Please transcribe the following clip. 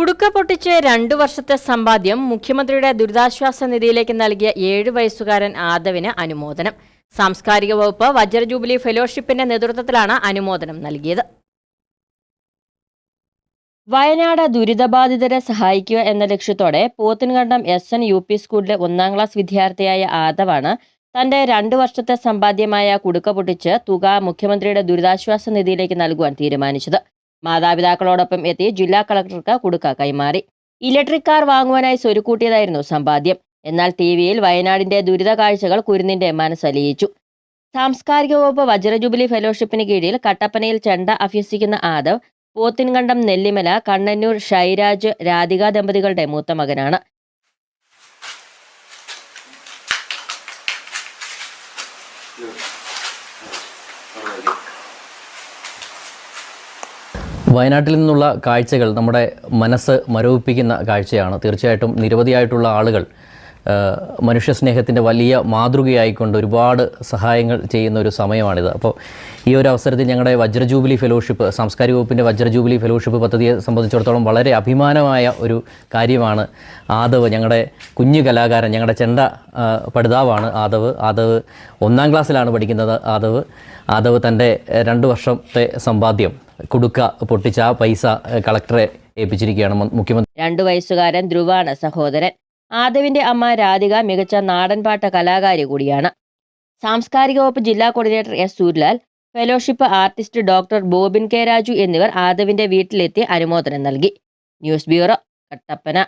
കുടുക്ക പൊട്ടിച്ച് രണ്ടു വർഷത്തെ സമ്പാദ്യം മുഖ്യമന്ത്രിയുടെ ദുരിതാശ്വാസ നിധിയിലേക്ക് നൽകിയ ഏഴ് വയസ്സുകാരൻ ആദവിന് അനുമോദനം. സാംസ്കാരിക വകുപ്പ് വജ്ര ജൂബിലി ഫെലോഷിപ്പിന്റെ നേതൃത്വത്തിലാണ് അനുമോദനം നൽകിയത്. വയനാട് ദുരിതബാധിതരെ സഹായിക്കുക എന്ന ലക്ഷ്യത്തോടെ Pothinkandam S N U P സ്കൂളിലെ ഒന്നാം ക്ലാസ് വിദ്യാർത്ഥിയായ ആദവാണ് തന്റെ രണ്ടു വർഷത്തെ സമ്പാദ്യമായ കുടുക്ക പൊട്ടിച്ച് തുക മുഖ്യമന്ത്രിയുടെ ദുരിതാശ്വാസ നിധിയിലേക്ക് നൽകുവാൻ തീരുമാനിച്ചത്. മാതാപിതാക്കളോടൊപ്പം എത്തി ജില്ലാ കളക്ടർക്ക് കുടുക്ക കൈമാറി. ഇലക്ട്രിക് കാർ വാങ്ങുവാനായി സ്വരുക്കൂട്ടിയതായിരുന്നു സമ്പാദ്യം. എന്നാൽ ടി വിയിൽ വയനാടിന്റെ ദുരിത കാഴ്ചകൾ കുരുന്നിന്റെ മനസ്സലിയിച്ചു സാംസ്കാരിക വകുപ്പ് വജ്രജൂബിലി ഫെലോഷിപ്പിന് കീഴിൽ കട്ടപ്പനയിൽ ചെണ്ട അഭ്യസിക്കുന്ന ആദവ് പോത്തിൻകണ്ടം നെല്ലിമല കണ്ണന്നൂർ ഷൈരാജ് രാധിക ദമ്പതികളുടെ മൂത്ത മകനാണ്. വയനാട്ടിൽ നിന്നുള്ള കാഴ്ചകൾ നമ്മുടെ മനസ്സ് മരവിപ്പിക്കുന്ന കാഴ്ചയാണ്. തീർച്ചയായിട്ടും നിരവധിയായിട്ടുള്ള ആളുകൾ മനുഷ്യസ്നേഹത്തിന്റെ വലിയ മാതൃകയായിക്കൊണ്ട് ഒരുപാട് സഹായങ്ങൾ ചെയ്യുന്ന ഒരു സമയമാണിത്. അപ്പോൾ ഈ ഒരു അവസരത്തിൽ ഞങ്ങളുടെ വജ്രജൂബിലി ഫെലോഷിപ്പ് സാംസ്കാരിക വകുപ്പിന്റെ വജ്രജൂബിലി ഫെലോഷിപ്പ് പദ്ധതിയെ സംബന്ധിച്ചിടത്തോളം വളരെ അഭിമാനമായ ഒരു കാര്യമാണ്. ആദവ് ഞങ്ങളുടെ കുഞ്ഞു കലാകാരൻ ഞങ്ങളുടെ ചെണ്ട പഠിതാവാണ് ആദവ്. ആദവ് ഒന്നാം ക്ലാസ്സിലാണ് പഠിക്കുന്നത് ആദവ്. ആദവ് തന്റെ രണ്ട് വർഷത്തെ സമ്പാദ്യം കുടുക്ക പൊട്ടിച്ച പൈസ കളക്ടറെ ഏൽപ്പിച്ചിരിക്കുകയാണ് മുഖ്യമന്ത്രി. രണ്ട് വയസ്സുകാരൻ ധ്രുവാണ് സഹോദരൻ. ആദവിന്റെ അമ്മ രാധിക മികച്ച നാടൻപാട്ട കലാകാരി കൂടിയാണ്. സാംസ്കാരിക വകുപ്പ് ജില്ലാ coordinator S Suryalal fellowship artist doctor Bobin K Raju എന്നിവർ ആദവിന്റെ വീട്ടിലെത്തി അനുമോദനം നൽകി. News bureau Kattappana.